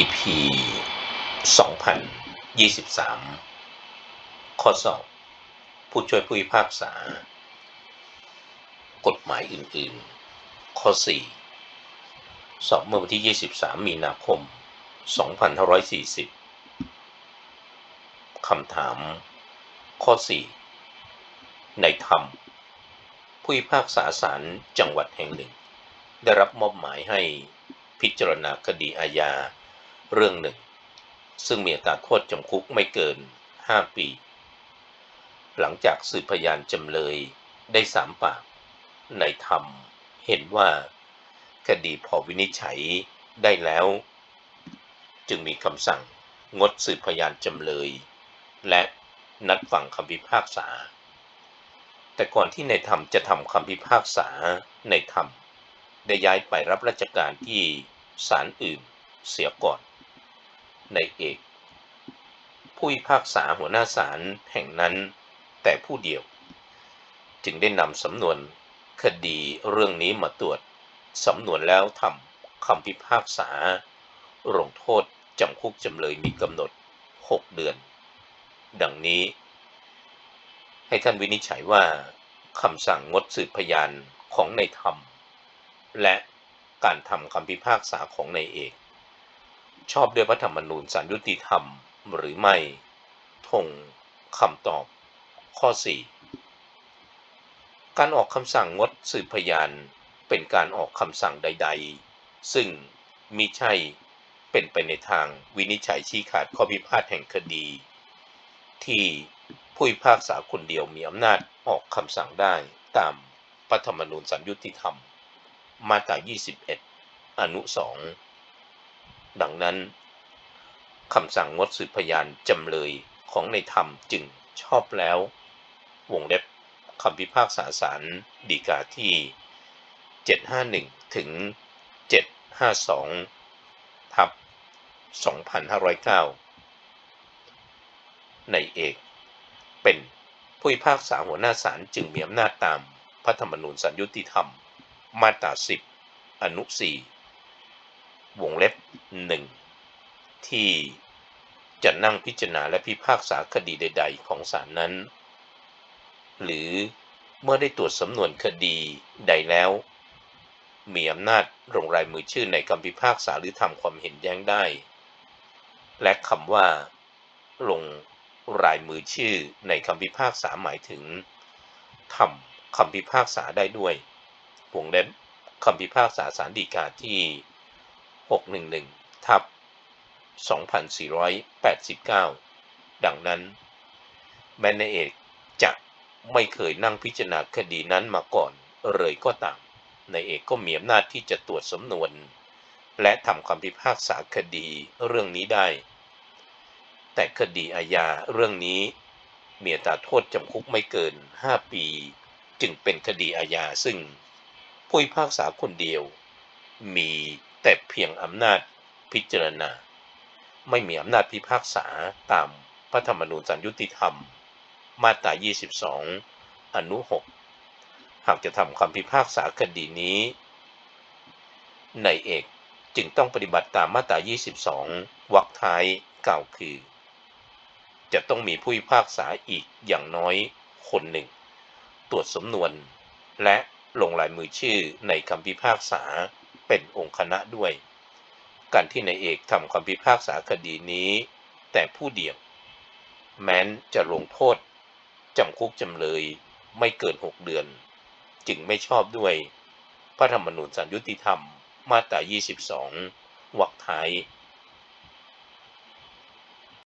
EP 2023 ข้อสอบ ผู้ช่วยผู้พิพากษา กฎหมายอื่น ๆ ข้อ 4 สอบเมื่อวันที่ 23 มีนาคม 2540 คำถาม ข้อ 4 ในธรรม ผู้พิพากษาศาลจังหวัดแห่งหนึ่ง ได้รับมอบหมายให้พิจารณาคดีอาญา เรื่องหนึ่ง ซึ่งมีอัตราโทษจำคุกไม่เกิน 5 ปี หลังจากสืบพยานจำเลยได้สามปากในธรรมเห็นว่าคดีพอวินิจฉัยได้แล้ว จึงมีคำสั่งงดสืบพยานจำเลย และนัดฟังคำพิพากษา แต่ก่อนที่ในธรรมจะทำคำพิพากษาในธรรม ได้ย้ายไปรับราชการที่ศาลอื่นเสียก่อน ในเอก ผู้พิพากษาหัวหน้าศาลแห่งนั้นแต่ผู้เดียว จึงได้นำสำนวนคดีเรื่องนี้มาตรวจสำนวนแล้วทำคำพิพากษาลงโทษจำคุกจำเลยมีกำหนด 6 เดือน ดังนี้ ให้ท่านวินิจฉัยว่าคำสั่งงดสืบพยานของในธรรม และการทำคำพิพากษาของในเอก ชอบด้วยพระธรรมนูญสารยุติธรรมหรือไม่ทงคำตอบ ข้อ 4 การออกคำสั่งงดสืบพยานเป็นการออกคำสั่งใด ๆ ซึ่งมิใช่เป็นไปในทางวินิจฉัยชี้ขาดข้อพิพาทแห่งคดี ที่ผู้พิพากษาคนเดียวมีอำนาจออกคำสั่งได้ตามพระธรรมนูญสัญยุติธรรม มาตรา 21 อนุ 2 ดังนั้นคำสั่งงดสืบพยานจำเลยของในธรรมจึงชอบแล้ว วงเล็บคำพิพากษาศาลฎีกาที่ 751 ถึง 752 ทับ 2509 ในเอกเป็นผู้พิพากษาหัวหน้าศาลจึงมีอำนาจตามพระธรรมนูญสัญยุติธรรม มาตรา 10 อนุ 4 วงเล็บ หนึ่งที่จะนั่งพิจารณาและพิพากษาคดีใด ๆ ของศาลนั้น หรือเมื่อได้ตรวจสำนวนคดีใดแล้ว มีอำนาจลงรายมือชื่อในคำพิพากษาหรือทำความเห็นแย้งได้ และคำว่า ลงรายมือชื่อในคำพิพากษาหมายถึงทำคำพิพากษาได้ด้วยวงเล็บคำพิพากษาสารดีกาที่ 611 ทับ2489 ดังนั้น แม้ในเอกจะไม่เคยนั่งพิจารณาคดีนั้นมาก่อนเลยก็ตามในเอกก็มีอำนาจที่จะตรวจสำนวน และทำคำพิพากษาคดีเรื่องนี้ได้ แต่คดีอาญาเรื่องนี้มีอัตราโทษจำคุกไม่เกิน 5 ปี จึงเป็นคดีอาญาซึ่งผู้พิพากษาคนเดียว มีแต่เพียงอำนาจ พิจารณา ไม่มีอำนาจพิพากษาตามพระธรรมนูญสัญยุติธรรม มาตรา 22 อนุ 6 หากจะทำคำพิพากษาคดีนี้ในเอกจึงต้องปฏิบัติตามมาตรา 22 วรรคท้ายกล่าวคือ จะต้องมีผู้พิพากษาอีกอย่างน้อยคนหนึ่ง ตรวจสำนวน และลงลายมือชื่อในคำพิพากษาเป็นองค์คณะด้วย การที่นายเอกทำคำพิพากษาคดีนี้ แต่ผู้เดียว แม้นจะลงโทษจำคุกจำเลยไม่เกิน6เดือน จึงไม่ชอบด้วย พระธรรมนูญสันยุติธรรมมาตรา 22 วรรคท้าย